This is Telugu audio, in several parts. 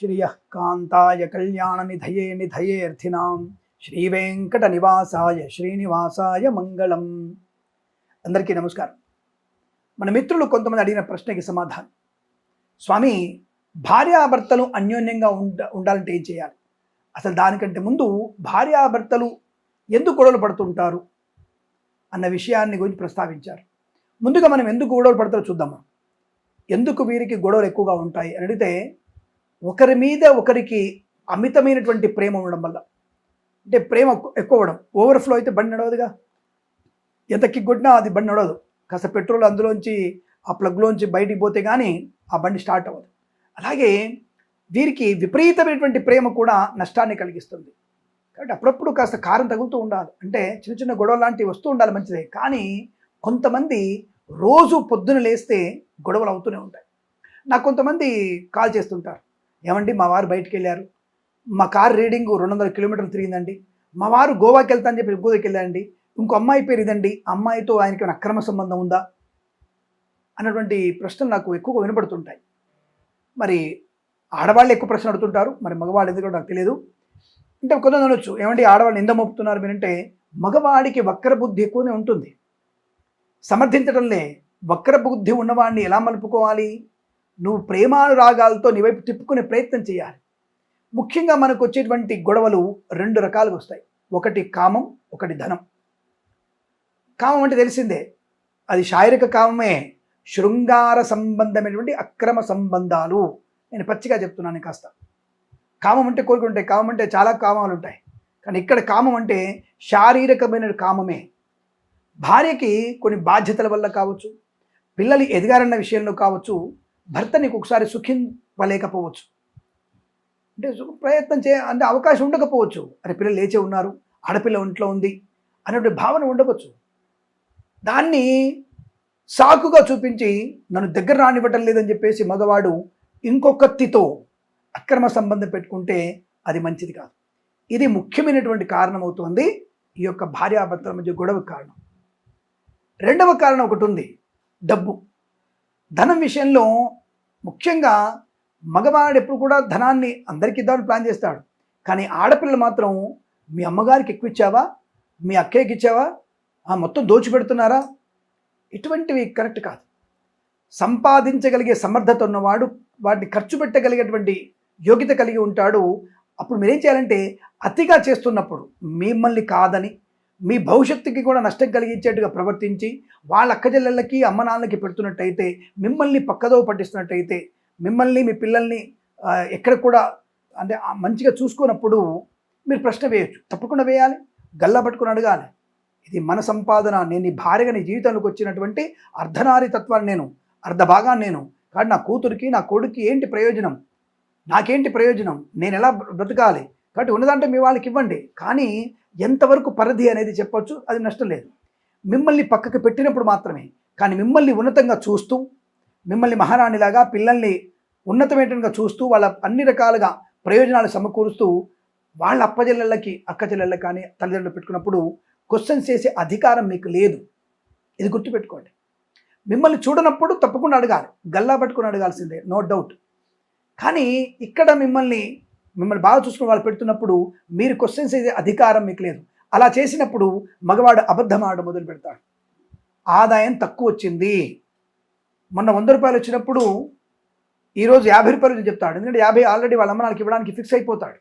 శ్రియ కాంతాయ కళ్యాణ నిధయే నిధయేర్థినాం శ్రీవేంకట నివాసాయ శ్రీనివాసాయ మంగళం అందరికీ నమస్కారం. మన మిత్రులు కొంతమంది అడిగిన ప్రశ్నకి సమాధానం. స్వామి భార్యాభర్తలు అన్యోన్యంగా ఉండ ఉండాలంటే ఏం చేయాలి? అసలు దానికంటే ముందు భార్యాభర్తలు ఎందుకు గొడవలు పడుతుంటారు? అన్న విషయాన్ని గురించి ప్రస్తావించారు. ముందుగా మనం ఎందుకు గొడవలు పడతారో చూద్దాము? ఎందుకు వీరికి గొడవలు ఎక్కువగా ఉంటాయి అని అడిగితే ఒకరి మీద ఒకరికి అమితమైనటువంటి ప్రేమ ఉండడం వల్ల. అంటే ప్రేమ ఎక్కువ అవ్వడం. ఓవర్ఫ్లో అయితే బండి నడవదుగా. ఎంత కిగ్గొట్టినా అది బండి నడవదు. కాస్త పెట్రోల్ అందులోంచి ఆ ప్లగ్లోంచి బయటికి పోతే కానీ ఆ బండి స్టార్ట్ అవ్వదు. అలాగే వీరికి విపరీతమైనటువంటి ప్రేమ కూడా నష్టాన్ని కలిగిస్తుంది. కాబట్టి అప్పుడప్పుడు కాస్త కారం తగులుతూ ఉండాలి. అంటే చిన్న చిన్న గొడవ లాంటివి వస్తూ ఉండాలి మంచిదే. కానీ కొంతమంది రోజు పొద్దున లేస్తే గొడవలు అవుతూనే ఉంటాయి. నాకు కొంతమంది కాల్ చేస్తుంటారు. ఏమండి? మా వారు బయటికి వెళ్ళారు మా కార్ రీడింగ్ రెండు వందల కిలోమీటర్లు తిరిగిందండి. మా వారు గోవాకి వెళ్తా అని చెప్పి గోవాకి వెళ్ళారండి ఇంకో అమ్మాయి పేరు ఇదండి. అమ్మాయితో ఆయనకి అక్రమ సంబంధం ఉందా? అన్నటువంటి ప్రశ్నలు నాకు ఎక్కువగా వినపడుతుంటాయి. మరి ఆడవాళ్ళు ఎక్కువ ప్రశ్న అడుగుతుంటారు. మరి మగవాళ్ళు ఎందుకు నాకు తెలియదు అంటే కొంతమంది అనొచ్చు. ఏమంటే ఆడవాళ్ళు ఎంత మోపుతున్నారు మీరంటే మగవాడికి వక్ర బుద్ధి ఎక్కువనే ఉంటుంది. సమర్థించడంలే వక్ర బుద్ధి ఉన్నవాడిని ఎలా మలుపుకోవాలి? నువ్వు ప్రేమానురాగాలతో నీ వైపు తిప్పుకునే ప్రయత్నం చేయాలి. ముఖ్యంగా మనకు వచ్చేటువంటి గొడవలు రెండు రకాలుగా వస్తాయి. ఒకటి కామం ఒకటి ధనం. కామం అంటే తెలిసిందే. అది శారీరక కామమే శృంగార సంబంధమైనటువంటి అక్రమ సంబంధాలు. నేను పచ్చిగా చెప్తున్నాను కాస్త. కామం అంటే కోరిక ఉంటాయి. కామం అంటే చాలా కామాలు ఉంటాయి. కానీ ఇక్కడ కామం అంటే శారీరకమైన కామమే. భార్యకి కొన్ని బాధ్యతల వల్ల కావచ్చు పిల్లలు ఎదిగారన్న విషయంలో కావచ్చు భర్త నీకు ఒకసారి సుఖింపలేకపోవచ్చు అంటే ప్రయత్నం చే అంటే అవకాశం ఉండకపోవచ్చు. అరే పిల్లలు లేచే ఉన్నారు ఆడపిల్ల ఒంట్లో ఉంది అనేటువంటి భావన ఉండవచ్చు. దాన్ని సాకుగా చూపించి నన్ను దగ్గర రానివ్వటం లేదని చెప్పేసి మగవాడు ఇంకొకత్తితో అక్రమ సంబంధం పెట్టుకుంటే అది మంచిది కాదు. ఇది ముఖ్యమైనటువంటి కారణం అవుతుంది ఈ యొక్క భార్యాభర్తల మధ్య గొడవ కారణం. రెండవ కారణం ఒకటి ఉంది డబ్బు. ధనం విషయంలో ముఖ్యంగా మగవాడు ఎప్పుడు కూడా ధనాన్ని అందరికీ ఇద్దామని ప్లాన్ చేస్తాడు. కానీ ఆడపిల్లలు మాత్రం మీ అమ్మగారికి ఎక్కువ ఇచ్చావా? మీ అక్కయ్యకి ఇచ్చావా? ఆ మొత్తం దోచిపెడుతున్నారా ఇటువంటివి కరెక్ట్ కాదు. సంపాదించగలిగే సమర్థత ఉన్నవాడు వాటిని ఖర్చు పెట్టగలిగేటువంటి యోగ్యత కలిగి ఉంటాడు. అప్పుడు మీరేం చేయాలంటే అతిగా చేస్తున్నప్పుడు మిమ్మల్ని కాదని మీ భవిష్యత్తుకి కూడా నష్టం కలిగించేట్టుగా ప్రవర్తించి వాళ్ళ అక్కజల్లెళ్ళకి అమ్మ నాన్నలకి పెడుతున్నట్టయితే మిమ్మల్ని పక్కదో పట్టిస్తున్నట్టయితే మిమ్మల్ని మీ పిల్లల్ని ఎక్కడ కూడా అంటే మంచిగా చూసుకున్నప్పుడు మీరు ప్రశ్న వేయచ్చు. తప్పకుండా వేయాలి. గల్లా పట్టుకుని అడగాలి. ఇది మన సంపాదన. నేను నీ భార్యగా నీ జీవితంలోకి వచ్చినటువంటి అర్ధనారి తత్వాన్ని నేను అర్ధ భాగాన్ని నేను. కానీ నా కూతురికి నా కొడుకు ఏంటి ప్రయోజనం? నాకేంటి ప్రయోజనం? నేను ఎలా బ్రతకాలి? కాబట్టి ఉన్నదంటే మీ వాళ్ళకి ఇవ్వండి. కానీ ఎంతవరకు పరిధి అనేది చెప్పొచ్చు అది నష్టం లేదు. మిమ్మల్ని పక్కకు పెట్టినప్పుడు మాత్రమే కానీ మిమ్మల్ని ఉన్నతంగా చూస్తూ మిమ్మల్ని మహారాణిలాగా పిల్లల్ని ఉన్నతమైనట్టుగా చూస్తూ వాళ్ళ అన్ని రకాలుగా ప్రయోజనాలు సమకూరుస్తూ వాళ్ళ అప్పచెల్లెళ్ళకి అక్క కానీ తల్లిదండ్రులు పెట్టుకున్నప్పుడు క్వశ్చన్స్ చేసే అధికారం మీకు లేదు. ఇది గుర్తుపెట్టుకోండి. మిమ్మల్ని చూడనప్పుడు తప్పకుండా అడగాలి. గల్లా పట్టుకుని అడగాల్సిందే నో డౌట్ కానీ ఇక్కడ మిమ్మల్ని మిమ్మల్ని బాగా చూసుకుని వాళ్ళు పెడుతున్నప్పుడు మీరు క్వశ్చన్స్ చేసే అధికారం మీకు లేదు. అలా చేసినప్పుడు మగవాడు అబద్ధం ఆడడం మొదలు పెడతాడు. ఆదాయం తక్కువ వచ్చింది. మొన్న వంద రూపాయలు వచ్చినప్పుడు ఈరోజు యాభై రూపాయలు చెప్తాడు. ఎందుకంటే యాభై ఆల్రెడీ వాళ్ళ అమ్మ నాన్నకి ఇవ్వడానికి ఫిక్స్ అయిపోతాడు.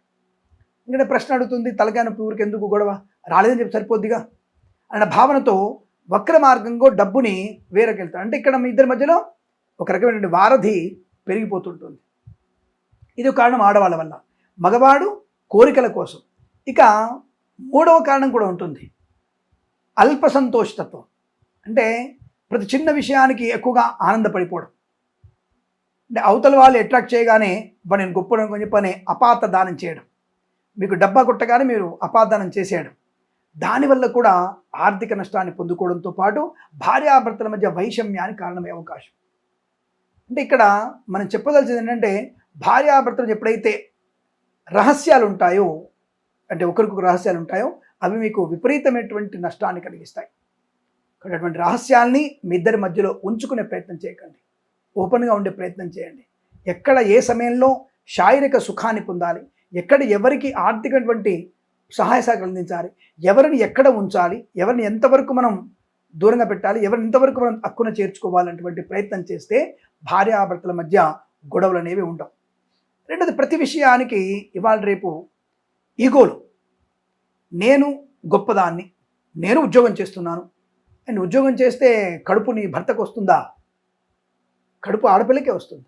ఎందుకంటే ప్రశ్న అడుగుతుంది తలకాయ నొప్పి ఊరికి ఎందుకు గొడవ? రాలేదని చెప్పి సరిపోద్దిగా? అన్న భావనతో వక్ర మార్గంగా డబ్బుని వేరకెళ్తాడు అంటే ఇక్కడ మీ ఇద్దరి మధ్యలో ఒక రకమైనటువంటి వారధి పెరిగిపోతుంటుంది. ఇది కారణం ఆడవాళ్ళ వల్ల. మగవాడు కోరికల కోసం. ఇక మూడవ కారణం కూడా ఉంటుంది. అల్ప సంతోషతత్వం అంటే ప్రతి చిన్న విషయానికి ఎక్కువగా ఆనందపడిపోవడం. అంటే అవతల వాళ్ళు అట్రాక్ట్ చేయగానే "అబ్బా, నేను గొప్ప అని చెప్పని అపాత దానం చేయడం. మీకు డబ్బా కొట్టగానే మీరు అపాదానం చేసేయడం. దానివల్ల కూడా ఆర్థిక నష్టాన్ని పొందుకోవడంతో పాటు భార్యాభర్తల మధ్య వైషమ్యానికి కారణమయ్యే అవకాశం. అంటే ఇక్కడ మనం చెప్పదలసింది ఏంటంటే భార్యాభర్తలు ఎప్పుడైతే రహస్యాలు ఉంటాయో అంటే ఒకరికొక రహస్యాలు ఉంటాయో అవి మీకు విపరీతమైనటువంటి నష్టాన్ని కలిగిస్తాయి. కాబట్టి అటువంటి రహస్యాల్ని మీ ఇద్దరి మధ్యలో ఉంచుకునే ప్రయత్నం చేయకండి. ఓపెన్గా ఉండే ప్రయత్నం చేయండి. ఎక్కడ ఏ సమయంలో శారీరక సుఖాన్ని పొందాలి ఎక్కడ ఎవరికి ఆర్థికటువంటి సహాయ సహకారం అందించాలి ఎవరిని ఎక్కడ ఉంచాలి ఎవరిని ఎంతవరకు మనం దూరంగా పెట్టాలి ఎవరిని ఎంతవరకు మనం హక్కున చేర్చుకోవాలన్నటువంటి ప్రయత్నం చేస్తే భార్యాభర్తల మధ్య గొడవలు అనేవి ఉండవు. రెండోది ప్రతి విషయానికి ఇవాళ రేపు ఈగోలు. నేను గొప్పదాన్ని నేను ఉద్యోగం చేస్తున్నాను. అండ్ ఉద్యోగం చేస్తే కడుపు నీ భర్తకు వస్తుందా? కడుపు ఆడపిల్లకే వస్తుంది.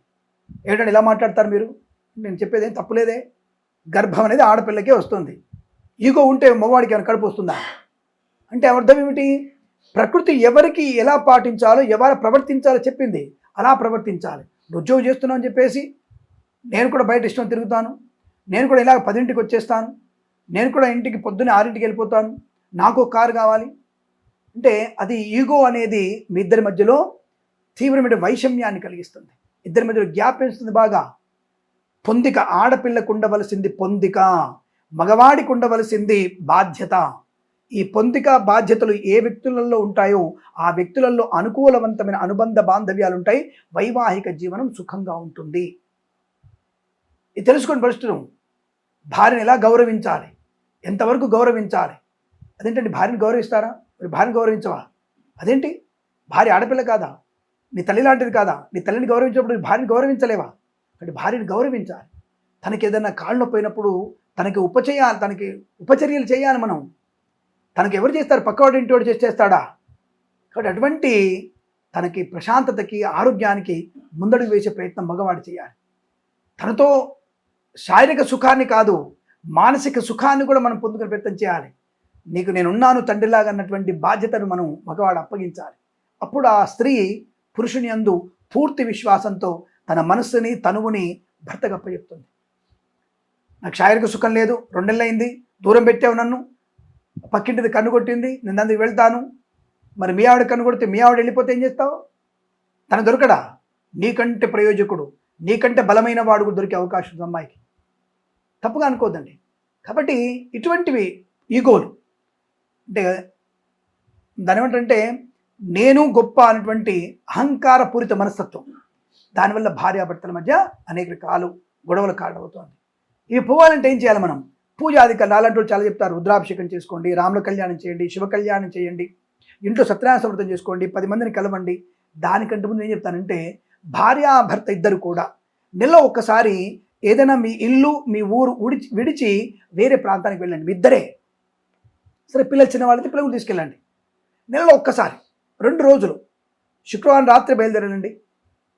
ఏంటంటే ఇలా మాట్లాడతారు మీరు? నేను చెప్పేది ఏం తప్పులేదే? గర్భం అనేది ఆడపిల్లకే వస్తుంది. ఈగో ఉంటే మగవాడికి ఏమైనా కడుపు వస్తుందా? అంటే అర్థం ఏమిటి? ప్రకృతి ఎవరికి ఎలా పాటించాలో ఎవరు ప్రవర్తించాలో చెప్పింది అలా ప్రవర్తించాలి. ఉద్యోగం చేస్తున్నావు అని చెప్పేసి నేను కూడా బయట ఇష్టం తిరుగుతాను. నేను కూడా ఇలాగ పదింటికి వచ్చేస్తాను. నేను కూడా ఇంటికి పొద్దున్నే ఆరింటికి వెళ్ళిపోతాను. నాకు ఒక కారు కావాలి. అంటే అది ఈగో అనేది మీ ఇద్దరి మధ్యలో తీవ్రమైన వైషమ్యాన్ని కలిగిస్తుంది. ఇద్దరి మధ్యలో గ్యాప్ పెంచుతుంది బాగా. పొందిక ఆడపిల్లకు ఉండవలసింది పొందిక. మగవాడికి ఉండవలసింది బాధ్యత. ఈ పొందిక బాధ్యతలు ఏ వ్యక్తులలో ఉంటాయో ఆ వ్యక్తులలో అనుకూలవంతమైన అనుబంధ బాంధవ్యాలు ఉంటాయి వైవాహిక జీవనం సుఖంగా ఉంటుంది. ఇది తెలుసుకొని పరిస్థితులు భార్యను ఎలా గౌరవించాలి? ఎంతవరకు గౌరవించాలి? అదేంటండి భార్యను గౌరవిస్తారా? మరి భార్యను గౌరవించవా? అదేంటి? భార్య ఆడపిల్ల కాదా? నీ తల్లి లాంటిది కాదా? నీ తల్లిని గౌరవించినప్పుడు భార్యను గౌరవించలేవా? అంటే భార్యను గౌరవించాలి. తనకి ఏదైనా కాళ్ళు నొప్పి అయినప్పుడు తనకి ఉపచేయాలి తనకి ఉపచర్యలు చేయాలి మనం. తనకి ఎవరు చేస్తారు? పక్కవాడు ఇంటివాడు చేసి చేస్తాడా కాబట్టి అటువంటి తనకి ప్రశాంతతకి ఆరోగ్యానికి ముందడుగు వేసే ప్రయత్నం మగవాడు చేయాలి. తనతో శారీరక సుఖాన్ని కాదు మానసిక సుఖాన్ని కూడా మనం పొందుకుని ప్రయత్నం చేయాలి. నీకు నేనున్నాను తండ్రిలాగా అన్నటువంటి బాధ్యతను మనం మగవాడు అప్పగించాలి. అప్పుడు ఆ స్త్రీ పురుషుని అందు పూర్తి విశ్వాసంతో తన మనస్సుని తనువుని భర్తకు అప్పచెప్తుంది నాకు శారీరక సుఖం లేదు రెండెళ్ళయింది దూరం పెట్టావు నన్ను పక్కింటిది కన్నుకొట్టింది నేను అందుకు వెళ్తాను. మరి మీ ఆవిడ కన్ను కొడితే మీ ఆవిడ వెళ్ళిపోతే ఏం చేస్తావు? తన దొరకడా? నీకంటే ప్రయోజకుడు నీకంటే బలమైన వాడు కూడా దొరికే అవకాశం ఉంది అమ్మాయికి. తప్పుగా అనుకోద్దండి. కాబట్టి ఇటువంటివి ఈగోలు. అంటే దాని ఏమిటంటే నేను గొప్ప అనేటువంటి అహంకారపూరిత మనస్తత్వం. దానివల్ల భార్యాభర్తల మధ్య అనేక రకాలు గొడవలు కారణమవుతోంది. ఇవి పోవాలంటే ఏం చేయాలి మనం? పూజాధికారులు అలాంటి వాళ్ళు చాలా చెప్తారు రుద్రాభిషేకం చేసుకోండి రాముల కళ్యాణం చేయండి శివ కళ్యాణం చేయండి ఇంట్లో సత్యనారాయణ సమృద్ధం చేసుకోండి పది మందిని కలవండి. దానికంటే ముందు ఏం చెప్తానంటే భార్యాభర్త ఇద్దరు కూడా నెలలో ఒక్కసారి ఏదైనా మీ ఇల్లు మీ ఊరు ఉడిచి విడిచి వేరే ప్రాంతానికి వెళ్ళండి. మీ ఇద్దరే. సరే పిల్లలు చిన్నవాళ్ళైతే పిల్లలు తీసుకెళ్ళండి. నెలలో ఒక్కసారి రెండు రోజులు. శుక్రవారం రాత్రి బయలుదేరండి.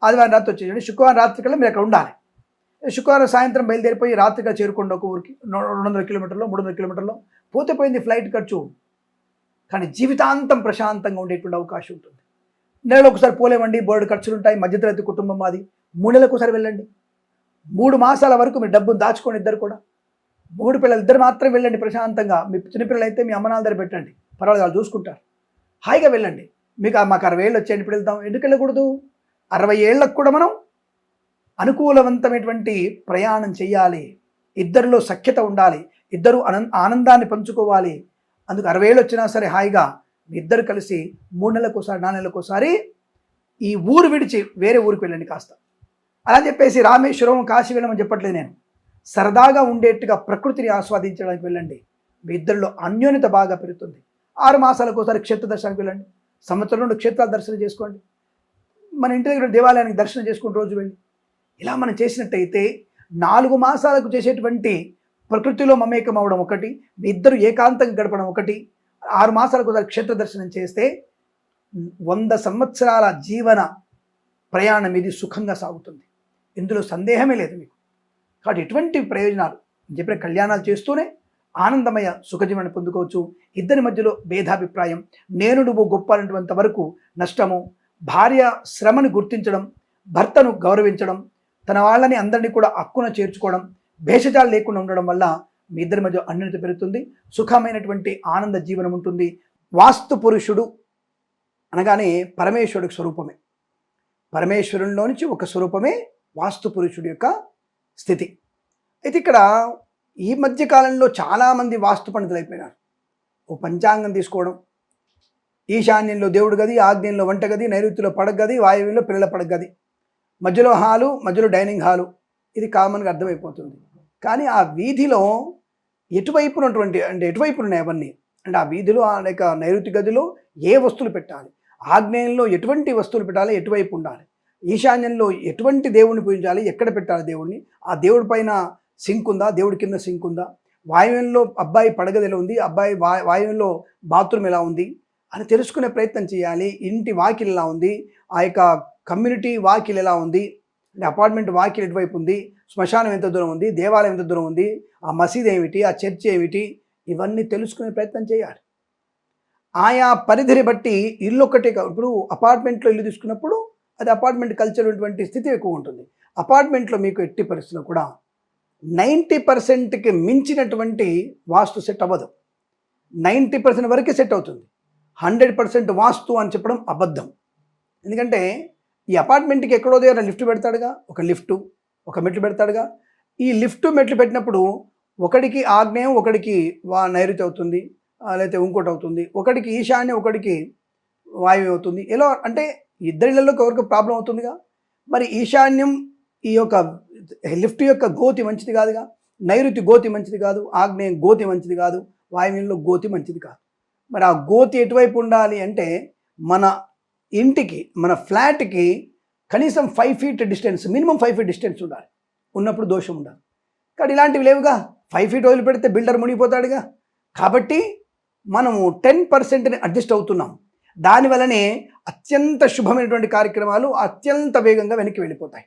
ఆదివారం రాత్రి వచ్చేయండి. శుక్రవారం రాత్రి కల్లా మీరు అక్కడ ఉండాలి. శుక్రవారం సాయంత్రం బయలుదేరిపోయి రాత్రిగా చేరుకోండి ఒక ఊరికి. రెండు వందల కిలోమీటర్లు మూడు వందల కిలోమీటర్లు. పోతే పోయింది ఫ్లైట్ ఖర్చు. కానీ జీవితాంతం ప్రశాంతంగా ఉండేటువంటి అవకాశం ఉంటుంది. నెలలో ఒకసారి పోలేమండి. బోర్డు ఖర్చులు ఉంటాయి మధ్యతరగతి కుటుంబం మాది. మూడు నెలలకు ఒకసారి వెళ్ళండి. మూడు మాసాల వరకు మీ డబ్బును దాచుకోండి ఇద్దరు కూడా. మూడు పిల్లలు ఇద్దరు మాత్రం వెళ్ళండి ప్రశాంతంగా. మీ చిన్నపిల్లలు అయితే మీ అమ్మనాల దగ్గర పెట్టండి. పర్వాలేదు వాళ్ళు చూసుకుంటారు. హాయిగా వెళ్ళండి. మీకు మాకు అరవై ఏళ్ళు వచ్చేయండి ఇప్పుడు వెళ్తాం ఎందుకు వెళ్ళకూడదు? అరవై ఏళ్ళకు కూడా మనం అనుకూలవంతమైనటువంటి ప్రయాణం చేయాలి ఇద్దరిలో సఖ్యత ఉండాలి. ఇద్దరు ఆనందాన్ని పంచుకోవాలి. అందుకు అరవై ఏళ్ళు వచ్చినా సరే హాయిగా మీ ఇద్దరు కలిసి మూడు నెలలకు ఒకసారి నాలుగు నెలలకు ఒకసారి ఈ ఊరు విడిచి వేరే ఊరికి వెళ్ళండి కాస్త. అలా చెప్పేసి రామేశ్వరం కాశీ వెళ్ళమని చెప్పట్లేదు నేను. సరదాగా ఉండేట్టుగా ప్రకృతిని ఆస్వాదించడానికి వెళ్ళండి. మీ ఇద్దరిలో అన్యోన్యత బాగా పెరుగుతుంది. ఆరు మాసాలకు ఒకసారి క్షేత్ర దర్శనానికి వెళ్ళండి. సంవత్సరం రెండు క్షేత్రాలు దర్శనం చేసుకోండి. మన ఇంటి దగ్గర దేవాలయానికి దర్శనం చేసుకుని రోజు వెళ్ళి. ఇలా మనం చేసినట్టయితే నాలుగు మాసాలకు చేసేటువంటి ప్రకృతిలో మమేకం అవడం ఒకటి మీ ఇద్దరు ఏకాంతంగా గడపడం ఒకటి ఆరు మాసాలకు ఒకసారి క్షేత్ర దర్శనం చేస్తే వంద సంవత్సరాల జీవన ప్రయాణం ఇది సుఖంగా సాగుతుంది. ఇందులో సందేహమే లేదు మీకు. కాబట్టి ఎటువంటి ప్రయోజనాలు చెప్పిన కళ్యాణాలు చేస్తూనే ఆనందమయ సుఖజీవనం పొందుకోవచ్చు. ఇద్దరి మధ్యలో భేదాభిప్రాయం నేను నువ్వు గొప్ప అనేటువంటి వరకు నష్టము భార్య శ్రమను గుర్తించడం భర్తను గౌరవించడం తన వాళ్ళని అందరినీ కూడా హక్కున చేర్చుకోవడం భేషజాలు లేకుండా ఉండడం వల్ల మీ ఇద్దరి మధ్య అన్యోన్యత పెరుగుతుంది సుఖమైనటువంటి ఆనంద జీవనం ఉంటుంది. వాస్తు పురుషుడు అనగానే పరమేశ్వరుడికి స్వరూపమే. పరమేశ్వరునిలో నుంచి ఒక స్వరూపమే వాస్తు పురుషుడి యొక్క స్థితి. అయితే ఇక్కడ ఈ మధ్య కాలంలో చాలామంది వాస్తు పండితులు అయిపోయినారు. ఓ పంచాంగం తీసుకోవడం ఈశాన్యంలో దేవుడు గది ఆగ్నేయంలో వంట గది నైరుతిలో పడగది వాయువ్యంలో పిల్లల పడగది మధ్యలో హాలు మధ్యలో డైనింగ్ హాలు. ఇది కామన్గా అర్థమైపోతుంది. కానీ ఆ వీధిలో ఎటువైపు ఉన్నటువంటి అంటే ఎటువైపు ఉన్నాయి అవన్నీ? అంటే ఆ వీధిలో ఆ లేక నైరుతి గదిలో ఏ వస్తువులు పెట్టాలి? ఆగ్నేయంలో ఎటువంటి వస్తువులు పెట్టాలి? ఎటువైపు ఉండాలి? ఈశాన్యంలో ఎటువంటి దేవుడిని పూజించాలి? ఎక్కడ పెట్టాలి దేవుడిని ఆ దేవుడి పైన సింక్ ఉందా? దేవుడి కింద సింక్ ఉందా? వాయువ్యంలో అబ్బాయి పడగది ఎలా ఉంది? అబ్బాయి వాయువ్యంలో బాత్రూమ్ ఎలా ఉంది? అని తెలుసుకునే ప్రయత్నం చేయాలి. ఇంటి వాకిల్ ఎలా ఉంది? ఆ యొక్క కమ్యూనిటీ వాకిల్ ఎలా ఉంది? అంటే అపార్ట్మెంట్ వాకిల్ ఎటువైపు ఉంది? శ్మశానం ఎంత దూరం ఉంది? దేవాలయం ఎంత దూరం ఉంది? ఆ మసీద్ ఏమిటి? ఆ చర్చ్ ఏమిటి? ఇవన్నీ తెలుసుకునే ప్రయత్నం చేయాలి. ఆయా పరిధిని బట్టి ఇల్లు ఒక్కటే ఇప్పుడు అపార్ట్మెంట్లో ఇల్లు తీసుకున్నప్పుడు అది అపార్ట్మెంట్ కల్చర్ ఉన్నటువంటి స్థితి ఎక్కువ ఉంటుంది. అపార్ట్మెంట్లో మీకు ఎట్టి పరిస్థితుల్లో కూడా నైంటీ పర్సెంట్కి మించినటువంటి వాస్తు సెట్ అవ్వదు. నైంటీ పర్సెంట్ వరకే సెట్ అవుతుంది. హండ్రెడ్ పర్సెంట్ వాస్తు అని చెప్పడం అబద్ధం. ఎందుకంటే ఈ అపార్ట్మెంట్కి ఎక్కడో దగ్గర లిఫ్ట్ పెడతాడుగా ఒక లిఫ్టు ఒక మెట్లు పెడతాడుగా. ఈ లిఫ్ట్ మెట్లు పెట్టినప్పుడు ఒకడికి ఆగ్నేయం ఒకడికి వా నైరుతి అవుతుంది లేకపోతే ఇంకోటి అవుతుంది ఒకడికి ఈశాన్యం ఒకడికి వాయువు అవుతుంది. ఎలా అంటే ఇద్దరిళ్ళలోకి ఎవరికి ప్రాబ్లం అవుతుందిగా? మరి ఈశాన్యం ఈ యొక్క లిఫ్ట్ యొక్క గోతి మంచిది కాదుగా? నైరుతి గోతి మంచిది కాదు. ఆగ్నేయం గోతి మంచిది కాదు. వాయువ్యంలో గోతి మంచిది కాదు. మరి ఆ గోతి ఎటువైపు ఉండాలి అంటే మన ఇంటికి మన ఫ్లాట్కి కనీసం five feet distance minimum five feet distance ఉండాలి. ఉన్నప్పుడు దోషం ఉండాలి. కానీ ఇలాంటివి లేవుగా? ఫైవ్ ఫీట్ వదిలిపెడితే బిల్డర్ మునిగిపోతాడుగా? కాబట్టి మనము టెన్ పర్సెంట్ని అడ్జస్ట్ అవుతున్నాం. దానివల్లనే అత్యంత శుభమైనటువంటి కార్యక్రమాలు అత్యంత వేగంగా వెనక్కి వెళ్ళిపోతాయి.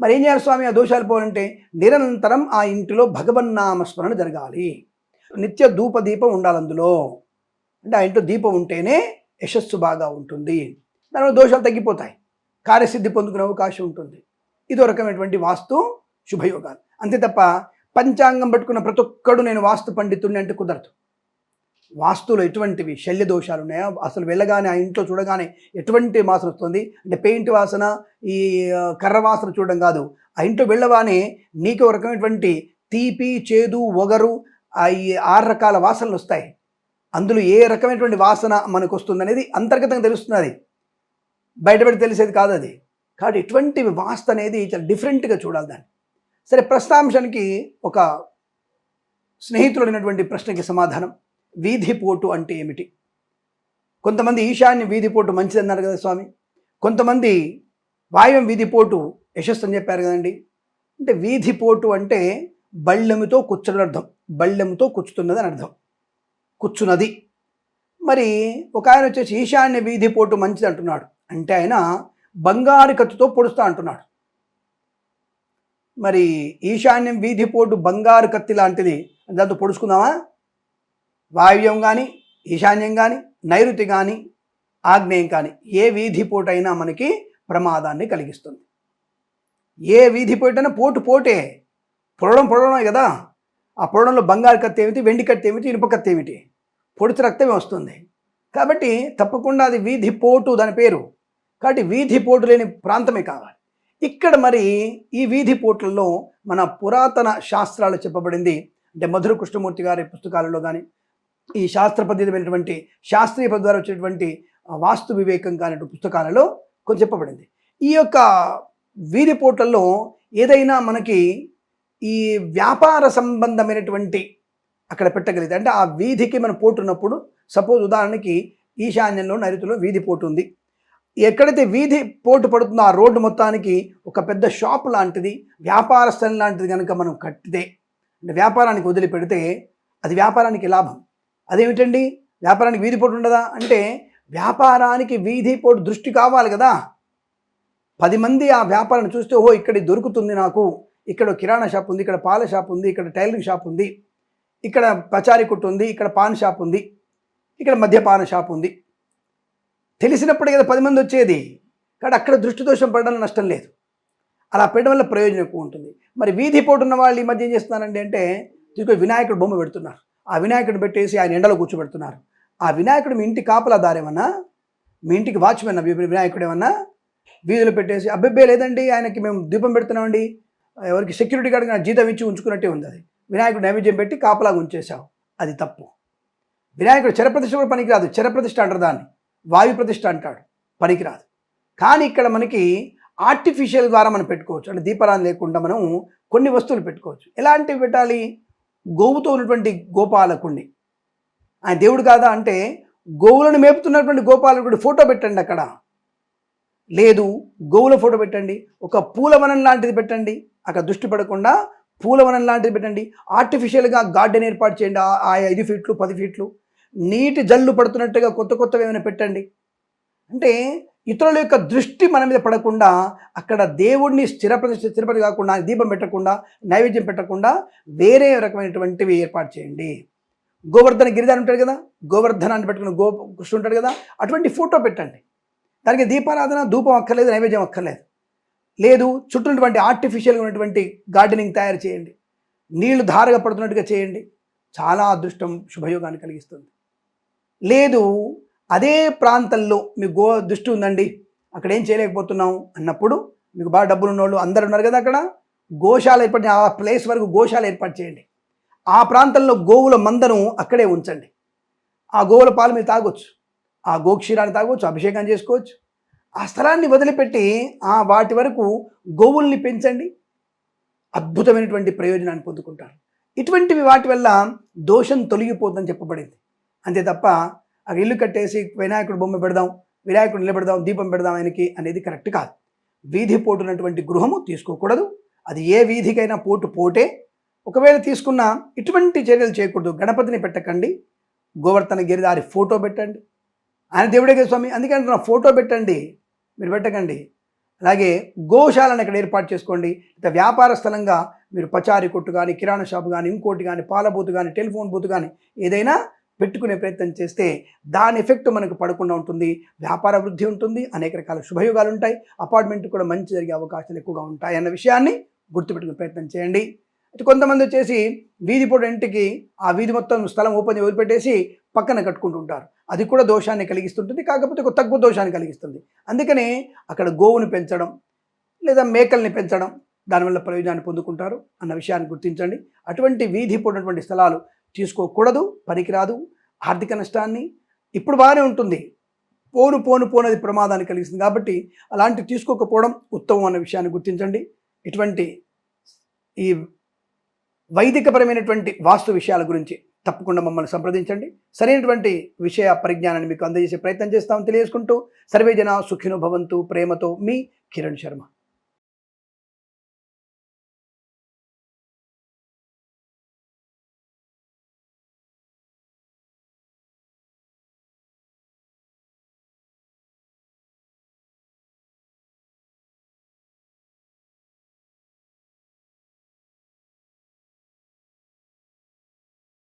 మరి ఏం చేయాలి స్వామి? ఆ దోషాలు పోవాలంటే నిరంతరం ఆ ఇంటిలో భగవన్నామస్మరణ జరగాలి. నిత్య ధూప దీపం ఉండాలి అందులో. అంటే ఆ ఇంట్లో దీపం ఉంటేనే యశస్సు బాగా ఉంటుంది. దానివల్ల దోషాలు తగ్గిపోతాయి. కార్యసిద్ధి పొందుకునే అవకాశం ఉంటుంది. ఇదో రకమైనటువంటి వాస్తు శుభయోగాలు. అంతే తప్ప పంచాంగం పట్టుకున్న ప్రతి ఒక్కడు నేను వాస్తు పండితుడిని అంటే కుదరదు. వాస్తులో ఎటువంటివి శల్య దోషాలు ఉన్నాయా? అసలు వెళ్ళగానే ఆ ఇంట్లో చూడగానే ఎటువంటి వాసన వస్తుంది? అంటే పెయింట్ వాసన ఈ కర్ర వాసన చూడడం కాదు. ఆ ఇంట్లో వెళ్ళగానే నీకు ఒక రకమైనటువంటి తీపి చేదు ఒగరు ఈ ఆరు రకాల వాసనలు వస్తాయి. అందులో ఏ రకమైనటువంటి వాసన మనకు వస్తుంది అనేది అంతర్గతంగా తెలుస్తున్నది. బయటపడి తెలిసేది కాదు అది. కాబట్టి ఇటువంటి వాస్తు అనేది చాలా డిఫరెంట్గా చూడాలి దాన్ని. సరే ప్రస్తాంశానికి ఒక స్నేహితుడైనటువంటి ప్రశ్నకి సమాధానం. వీధిపోటు అంటే ఏమిటి? కొంతమంది ఈశాన్య వీధిపోటు మంచిది అన్నారు కదా స్వామి. కొంతమంది వాయువం వీధిపోటు యశస్సు అని చెప్పారు కదండి. అంటే వీధిపోటు అంటే బళ్ళెముతో కూర్చున్న అర్థం. బళ్ళెముతో కూర్చుతున్నది అని అర్థం. కూర్చున్నది. మరి ఒక ఆయన వచ్చేసి ఈశాన్య వీధిపోటు మంచిది అంటున్నాడు. అంటే ఆయన బంగారు కత్తితో పొడుస్తా అంటున్నాడు. మరి ఈశాన్యం వీధిపోటు బంగారు కత్తి లాంటిది. దాంతో పొడుచుకుందామా? వాయువ్యం కానీ ఈశాన్యం కానీ నైరుతి కానీ ఆగ్నేయం కానీ ఏ వీధి పోటైనా మనకి ప్రమాదాన్ని కలిగిస్తుంది. ఏ వీధి పోటైనా పోటు పోటే. పొడడం పొడడమే కదా. ఆ పొడడంలో బంగారు కత్తి ఏమిటి వెండి కత్తి ఏమిటి ఇనుప కత్తి ఏమిటి? పొడిచి రక్తమే వస్తుంది. కాబట్టి తప్పకుండా అది వీధి పోటు దాని పేరు. కాబట్టి వీధి పోటు లేని ప్రాంతమే కావాలి. ఇక్కడ మరి ఈ వీధి పోట్లలో మన పురాతన శాస్త్రాలు చెప్పబడింది. అంటే మధుర కృష్ణమూర్తి గారి పుస్తకాలలో కానీ ఈ శాస్త్ర పద్ధతిమైనటువంటి శాస్త్రీయ పద్ధతి ద్వారా వచ్చినటువంటి వాస్తు వివేకం కాని పుస్తకాలలో కొంచెం చెప్పబడింది. ఈ యొక్క వీధి పోట్లలో ఏదైనా మనకి ఈ వ్యాపార సంబంధమైనటువంటి అక్కడ పెట్టగలిగితే అంటే ఆ వీధికి మనం పోటు ఉన్నప్పుడు సపోజ్ ఉదాహరణకి ఈశాన్యంలో నైరుతిలో వీధి పోటు ఉంది. ఎక్కడైతే వీధి పోటు పడుతుందో ఆ రోడ్డు మొత్తానికి ఒక పెద్ద షాప్ లాంటిది వ్యాపార స్థలం లాంటిది కనుక మనం కట్టితే అంటే వ్యాపారానికి వదిలిపెడితే అది వ్యాపారానికి లాభం. అదేమిటండి? వ్యాపారానికి వీధి పోటు ఉండదా? అంటే వ్యాపారానికి వీధి పోటు దృష్టి కావాలి కదా. పది మంది ఆ వ్యాపారాన్ని చూస్తే ఓహో ఇక్కడ దొరుకుతుంది నాకు. ఇక్కడ కిరాణా షాప్ ఉంది ఇక్కడ పాల షాప్ ఉంది ఇక్కడ టైలరింగ్ షాప్ ఉంది ఇక్కడ పచారీ కొట్టు ఉంది ఇక్కడ పాన్ షాప్ ఉంది ఇక్కడ మద్యపాన షాప్ ఉంది. తెలిసినప్పుడే కదా పది మంది వచ్చేది. కానీ అక్కడ దృష్టి దోషం పడడం నష్టం లేదు. అలా పెట్టడం వల్ల ప్రయోజనం ఎక్కువ ఉంటుంది. మరి వీధి పోటు ఉన్న వాళ్ళు ఈ మధ్య ఏం చేస్తున్నారండి అంటే తీసుకొని వినాయకుడు బొమ్మ పెడుతున్నారు. ఆ వినాయకుడు పెట్టేసి ఆయన ఎండలో కూర్చోబెడుతున్నారు. ఆ వినాయకుడు మీ ఇంటి కాపలాదారేమన్నా? మీ ఇంటికి వాచ్మెన్ వినాయకుడు ఏమన్నా వీధులు పెట్టేసి అబ్బెబ్బే లేదండి ఆయనకి మేము దీపం పెడుతున్నామండి. ఎవరికి సెక్యూరిటీ గార్డ్కి నా జీతం ఇచ్చి ఉంచుకున్నట్టే ఉంది అది. వినాయకుడు నైవేద్యం పెట్టి కాపలాగా ఉంచేశావు. అది తప్పు. వినాయకుడు చరప్రతిష్ఠ కూడా పనికిరాదు. చరప్రతిష్ఠ అంటారు దాన్ని. వాయు ప్రతిష్ఠ అంటాడు. పనికిరాదు. కానీ ఇక్కడ మనకి ఆర్టిఫిషియల్ ద్వారా మనం పెట్టుకోవచ్చు. అంటే దీపారాధన లేకుండా మనం కొన్ని వస్తువులు పెట్టుకోవచ్చు. ఎలాంటివి పెట్టాలి? గోవుతో ఉన్నటువంటి గోపాలకుణ్ణి ఆయన దేవుడు కాదా అంటే గోవులను మేపుతున్నటువంటి గోపాలకుడి ఫోటో పెట్టండి అక్కడ. లేదు గోవుల ఫోటో పెట్టండి ఒక పూలవనం లాంటిది పెట్టండి అక్కడ దృష్టి పడకుండా పూలవనం లాంటిది పెట్టండి ఆర్టిఫిషియల్గా గార్డెన్ ఏర్పాటు చేయండి ఆ- ఆ ఐదు ఫీట్లు పది ఫీట్లు నీటి జల్లు పడుతున్నట్టుగా కొత్త కొత్తవి ఏమైనా పెట్టండి. అంటే ఇతరుల యొక్క దృష్టి మన మీద పడకుండా అక్కడ దేవుడిని స్థిరప్రతిష్ఠ స్థిరపతి కాకుండా దీపం పెట్టకుండా నైవేద్యం పెట్టకుండా వేరే రకమైనటువంటివి ఏర్పాటు చేయండి. గోవర్ధన గిరిధారి ఉంటాడు కదా? గోవర్ధనాన్ని పెట్టుకుని గో కృష్ణుడు ఉంటాడు కదా? అటువంటి ఫోటో పెట్టండి. దానికి దీపారాధన ధూపం అక్కర్లేదు నైవేద్యం అక్కర్లేదు. లేదు చుట్టూనటువంటి ఆర్టిఫిషియల్గా ఉన్నటువంటి గార్డెనింగ్ తయారు చేయండి. నీళ్ళు ధారగా పడుతున్నట్టుగా చేయండి. చాలా అదృష్టం శుభయోగాన్ని కలిగిస్తుంది. లేదు అదే ప్రాంతంలో మీకు గో దృష్టి ఉందండి. అక్కడ ఏం చేయలేకపోతున్నాం అన్నప్పుడు మీకు బాగా డబ్బులు ఉన్నోళ్ళు అందరు ఉన్నారు కదా అక్కడ. గోశాల ఏర్పాటు ఆ ప్లేస్ వరకు గోశాల ఏర్పాటు చేయండి. ఆ ప్రాంతంలో గోవుల మందను అక్కడే ఉంచండి. ఆ గోవుల పాలు మీరు తాగొచ్చు. ఆ గోక్షీరాన్ని తాగొచ్చు అభిషేకం చేసుకోవచ్చు. ఆ స్థలాన్ని వదిలిపెట్టి ఆ వాటి వరకు గోవుల్ని పెంచండి. అద్భుతమైనటువంటి ప్రయోజనాన్ని పొందుకుంటారు. ఇటువంటివి వాటి వల్ల దోషం తొలగిపోతుందని చెప్పబడింది. అంతే తప్ప అక్కడ ఇల్లు కట్టేసి వినాయకుడు బొమ్మ పెడదాం వినాయకుడు నిలబెడదాం దీపం పెడదాం ఆయనకి అనేది కరెక్ట్ కాదు. వీధి పోటున్నటువంటి గృహము తీసుకోకూడదు. అది ఏ వీధికైనా పోటు పోటే. ఒకవేళ తీసుకున్న ఇటువంటి చర్యలు చేయకూడదు. గణపతిని పెట్టకండి. గోవర్ధన గిరిదారి ఫోటో పెట్టండి. ఆయన దేవుడే కదా స్వామి అందుకే అంటున్నా ఫోటో పెట్టండి. మీరు పెట్టకండి. అలాగే గోశాలను ఇక్కడ ఏర్పాటు చేసుకోండి. ఇక వ్యాపార స్థలంగా మీరు పచారీ కొట్టు కానీ కిరాణా షాపు కానీ ఇంకోటి కానీ పాల బూత్ కానీ టెలిఫోన్ బూత్ కానీ ఏదైనా పెట్టుకునే ప్రయత్నం చేస్తే దాని ఎఫెక్ట్ మనకు పడకుండా ఉంటుంది వ్యాపార వృద్ధి ఉంటుంది అనేక రకాల శుభయోగాలు ఉంటాయి అపార్ట్మెంట్ కూడా మంచి జరిగే అవకాశాలు ఎక్కువగా ఉంటాయి అన్న విషయాన్ని గుర్తుపెట్టుకునే ప్రయత్నం చేయండి. అయితే కొంతమంది వచ్చేసి వీధి పొడి ఇంటికి ఆ వీధి మొత్తం స్థలం ఓపెన్ వదిలిపెట్టేసి పక్కన కట్టుకుంటుంటారు అది కూడా దోషాన్ని కలిగిస్తుంటుంది కాకపోతే ఒక తక్కువ దోషాన్ని కలిగిస్తుంది. అందుకనే అక్కడ గోవుని పెంచడం లేదా మేకల్ని పెంచడం దానివల్ల ప్రయోజనాన్ని పొందుకుంటారు అన్న విషయాన్ని గుర్తించండి. అటువంటి వీధి పొడినటువంటి స్థలాలు తీసుకోకూడదు పనికిరాదు ఆర్థిక నష్టాన్ని. ఇప్పుడు బాగానే ఉంటుంది. పోను పోను పోనది ప్రమాదాన్ని కలిగిస్తుంది కాబట్టి అలాంటి తీసుకోకపోవడం ఉత్తమం అన్న విషయాన్ని గుర్తించండి. ఇటువంటి ఈ వైదికపరమైనటువంటి వాస్తు విషయాల గురించి తప్పకుండా మమ్మల్ని సంప్రదించండి. సరైనటువంటి విషయ పరిజ్ఞానాన్ని మీకు అందజేసే ప్రయత్నం చేస్తామని తెలియజేసుకుంటూ సర్వే జన సుఖినో భవంతు ప్రేమతో మీ కిరణ్ శర్మ.